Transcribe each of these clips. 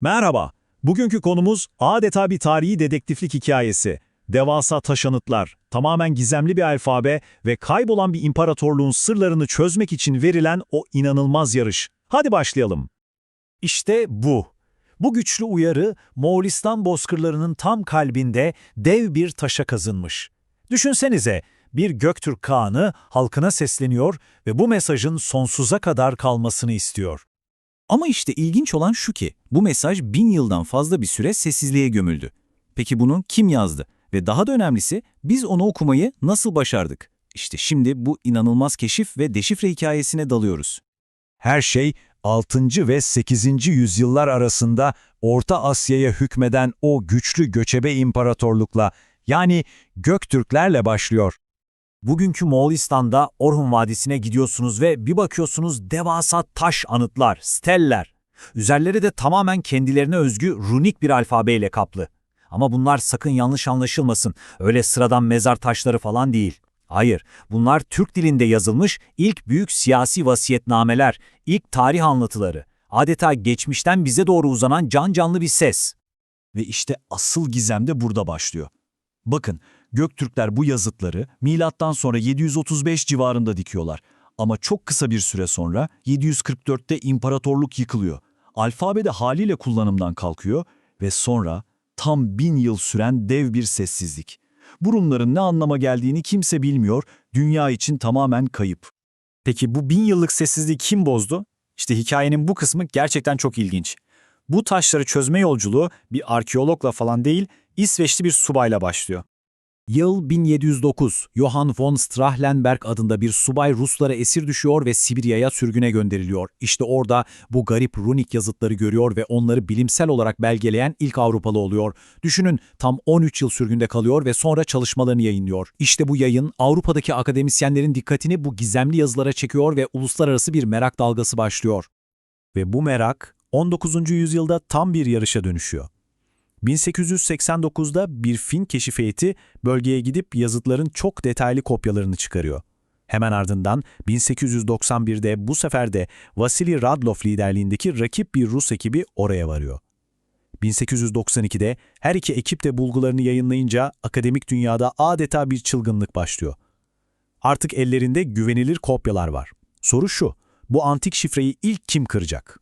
Merhaba, bugünkü konumuz adeta bir tarihi dedektiflik hikayesi. Devasa taş anıtlar, tamamen gizemli bir alfabe ve kaybolan bir imparatorluğun sırlarını çözmek için verilen o inanılmaz yarış. Hadi başlayalım. İşte bu. Bu güçlü uyarı Moğolistan bozkırlarının tam kalbinde dev bir taşa kazınmış. Düşünsenize, bir Göktürk Kağan'ı halkına sesleniyor ve bu mesajın sonsuza kadar kalmasını istiyor. Ama işte ilginç olan şu ki, bu mesaj bin yıldan fazla bir süre sessizliğe gömüldü. Peki bunu kim yazdı? Ve daha da önemlisi, biz onu okumayı nasıl başardık? İşte şimdi bu inanılmaz keşif ve deşifre hikayesine dalıyoruz. Her şey 6. ve 8. yüzyıllar arasında Orta Asya'ya hükmeden o güçlü göçebe imparatorlukla yani Göktürklerle başlıyor. Bugünkü Moğolistan'da Orhun Vadisi'ne gidiyorsunuz ve bir bakıyorsunuz devasa taş anıtlar, steller. Üzerleri de tamamen kendilerine özgü runik bir alfabeyle kaplı. Ama bunlar sakın yanlış anlaşılmasın, öyle sıradan mezar taşları falan değil. Hayır, bunlar Türk dilinde yazılmış ilk büyük siyasi vasiyetnameler, ilk tarih anlatıları. Adeta geçmişten bize doğru uzanan can canlı bir ses. Ve işte asıl gizem de burada başlıyor. Bakın, Göktürkler bu yazıtları milattan sonra 735 civarında dikiyorlar. Ama çok kısa bir süre sonra 744'te imparatorluk yıkılıyor. Alfabe de haliyle kullanımdan kalkıyor ve sonra tam bin yıl süren dev bir sessizlik. Bu Rumların ne anlama geldiğini kimse bilmiyor, dünya için tamamen kayıp. Peki bu bin yıllık sessizliği kim bozdu? İşte hikayenin bu kısmı gerçekten çok ilginç. Bu taşları çözme yolculuğu bir arkeologla falan değil, İsveçli bir subayla başlıyor. Yıl 1709. Johann von Strahlenberg adında bir subay Ruslara esir düşüyor ve Sibirya'ya sürgüne gönderiliyor. İşte orada bu garip runik yazıtları görüyor ve onları bilimsel olarak belgeleyen ilk Avrupalı oluyor. Düşünün tam 13 yıl sürgünde kalıyor ve sonra çalışmalarını yayınlıyor. İşte bu yayın Avrupa'daki akademisyenlerin dikkatini bu gizemli yazılara çekiyor ve uluslararası bir merak dalgası başlıyor. Ve bu merak 19. yüzyılda tam bir yarışa dönüşüyor. 1889'da bir Fin keşif heyeti bölgeye gidip yazıtların çok detaylı kopyalarını çıkarıyor. Hemen ardından 1891'de bu sefer de Vasily Radlov liderliğindeki rakip bir Rus ekibi oraya varıyor. 1892'de her iki ekip de bulgularını yayınlayınca akademik dünyada adeta bir çılgınlık başlıyor. Artık ellerinde güvenilir kopyalar var. Soru şu, bu antik şifreyi ilk kim kıracak?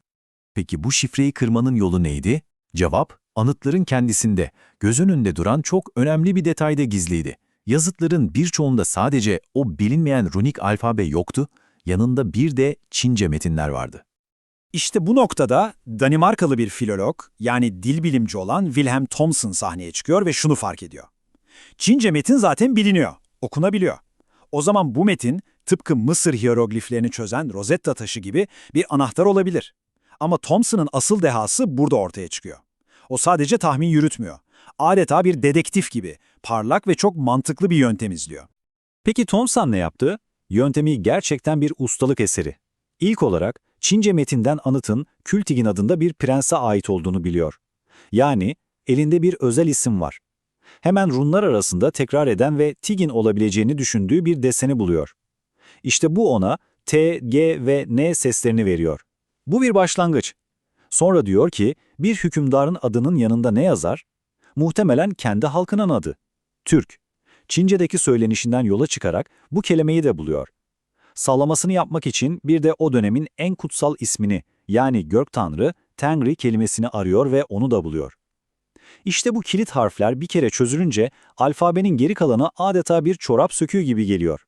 Peki bu şifreyi kırmanın yolu neydi? Cevap, anıtların kendisinde, göz önünde duran çok önemli bir detayda gizliydi. Yazıtların birçoğunda sadece o bilinmeyen runik alfabe yoktu, yanında bir de Çince metinler vardı. İşte bu noktada Danimarkalı bir filolog, yani dil bilimci olan Wilhelm Thomson sahneye çıkıyor ve şunu fark ediyor. Çince metin zaten biliniyor, okunabiliyor. O zaman bu metin tıpkı Mısır hierogliflerini çözen Rosetta taşı gibi bir anahtar olabilir. Ama Thomson'ın asıl dehası burada ortaya çıkıyor. O sadece tahmin yürütmüyor. Adeta bir dedektif gibi parlak ve çok mantıklı bir yöntem izliyor. Peki Thomson ne yaptı? Yöntemi gerçekten bir ustalık eseri. İlk olarak Çince metinden anıtın Kültigin adında bir prense ait olduğunu biliyor. Yani elinde bir özel isim var. Hemen runlar arasında tekrar eden ve Tigin olabileceğini düşündüğü bir deseni buluyor. İşte bu ona T, G ve N seslerini veriyor. Bu bir başlangıç. Sonra diyor ki bir hükümdarın adının yanında ne yazar? Muhtemelen kendi halkının adı. Türk. Çince'deki söylenişinden yola çıkarak bu kelimeyi de buluyor. Sağlamasını yapmak için bir de o dönemin en kutsal ismini yani gök tanrı, Tengri kelimesini arıyor ve onu da buluyor. İşte bu kilit harfler bir kere çözülünce alfabenin geri kalanı adeta bir çorap söküğü gibi geliyor.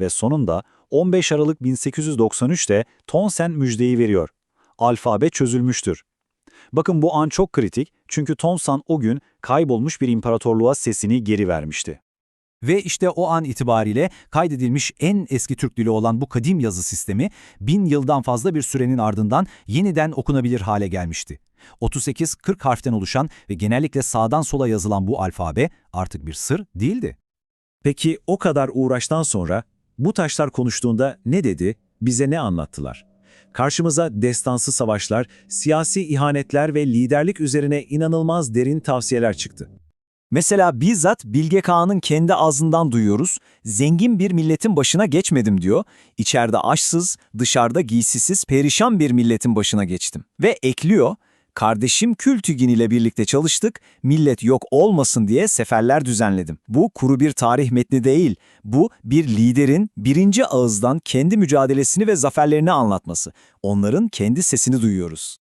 Ve sonunda 15 Aralık 1893'te Tonsen müjdeyi veriyor. Alfabe çözülmüştür. Bakın bu an çok kritik çünkü Tonsan o gün kaybolmuş bir imparatorluğa sesini geri vermişti. Ve işte o an itibariyle kaydedilmiş en eski Türk dili olan bu kadim yazı sistemi bin yıldan fazla bir sürenin ardından yeniden okunabilir hale gelmişti. 38-40 harften oluşan ve genellikle sağdan sola yazılan bu alfabe artık bir sır değildi. Peki o kadar uğraştan sonra bu taşlar konuştuğunda ne dedi, bize ne anlattılar? Karşımıza destansı savaşlar, siyasi ihanetler ve liderlik üzerine inanılmaz derin tavsiyeler çıktı. Mesela bizzat Bilge Kağan'ın kendi ağzından duyuyoruz. Zengin bir milletin başına geçmedim diyor. İçeride açsız, dışarıda giysisiz, perişan bir milletin başına geçtim. Ve ekliyor, Kardeşim Kültügin ile birlikte çalıştık, millet yok olmasın diye seferler düzenledim. Bu kuru bir tarih metni değil, bu bir liderin birinci ağızdan kendi mücadelesini ve zaferlerini anlatması. Onların kendi sesini duyuyoruz.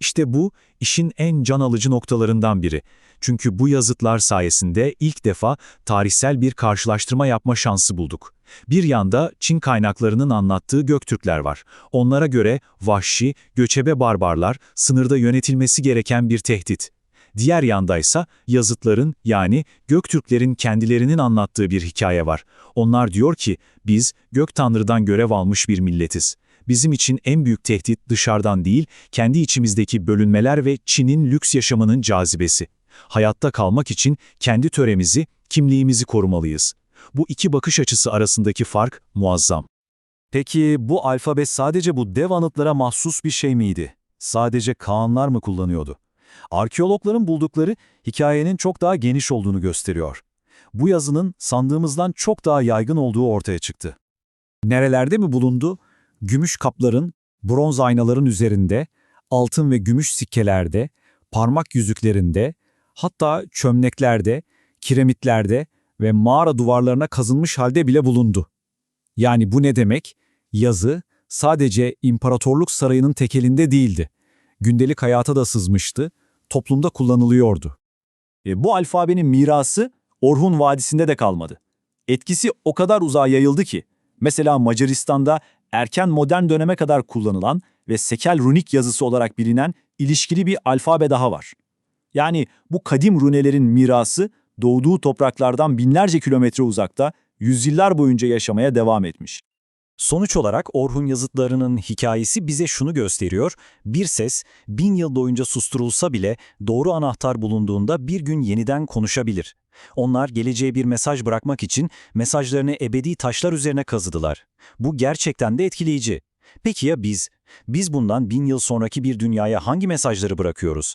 İşte bu işin en can alıcı noktalarından biri. Çünkü bu yazıtlar sayesinde ilk defa tarihsel bir karşılaştırma yapma şansı bulduk. Bir yanda Çin kaynaklarının anlattığı Göktürkler var. Onlara göre vahşi, göçebe barbarlar sınırda yönetilmesi gereken bir tehdit. Diğer yandaysa yazıtların yani Göktürklerin kendilerinin anlattığı bir hikaye var. Onlar diyor ki biz gök tanrıdan görev almış bir milletiz. Bizim için en büyük tehdit dışarıdan değil, kendi içimizdeki bölünmeler ve Çin'in lüks yaşamının cazibesi. Hayatta kalmak için kendi töremizi, kimliğimizi korumalıyız. Bu iki bakış açısı arasındaki fark muazzam. Peki bu alfabe sadece bu dev anıtlara mahsus bir şey miydi? Sadece Kaanlar mı kullanıyordu? Arkeologların buldukları hikayenin çok daha geniş olduğunu gösteriyor. Bu yazının sandığımızdan çok daha yaygın olduğu ortaya çıktı. Nerelerde mi bulundu? Gümüş kapların, bronz aynaların üzerinde, altın ve gümüş sikkelerde, parmak yüzüklerinde, hatta çömleklerde, kiremitlerde ve mağara duvarlarına kazınmış halde bile bulundu. Yani bu ne demek? Yazı sadece imparatorluk sarayının tekelinde değildi. Gündelik hayata da sızmıştı, toplumda kullanılıyordu. E, bu alfabenin mirası Orhun Vadisi'nde de kalmadı. Etkisi o kadar uzağa yayıldı ki, mesela Macaristan'da erken modern döneme kadar kullanılan ve sekel runik yazısı olarak bilinen ilişkili bir alfabe daha var. Yani bu kadim runelerin mirası doğduğu topraklardan binlerce kilometre uzakta yüzyıllar boyunca yaşamaya devam etmiş. Sonuç olarak Orhun yazıtlarının hikayesi bize şunu gösteriyor, bir ses bin yıl boyunca susturulsa bile doğru anahtar bulunduğunda bir gün yeniden konuşabilir. Onlar geleceğe bir mesaj bırakmak için mesajlarını ebedi taşlar üzerine kazıdılar. Bu gerçekten de etkileyici. Peki ya biz? Biz bundan bin yıl sonraki bir dünyaya hangi mesajları bırakıyoruz?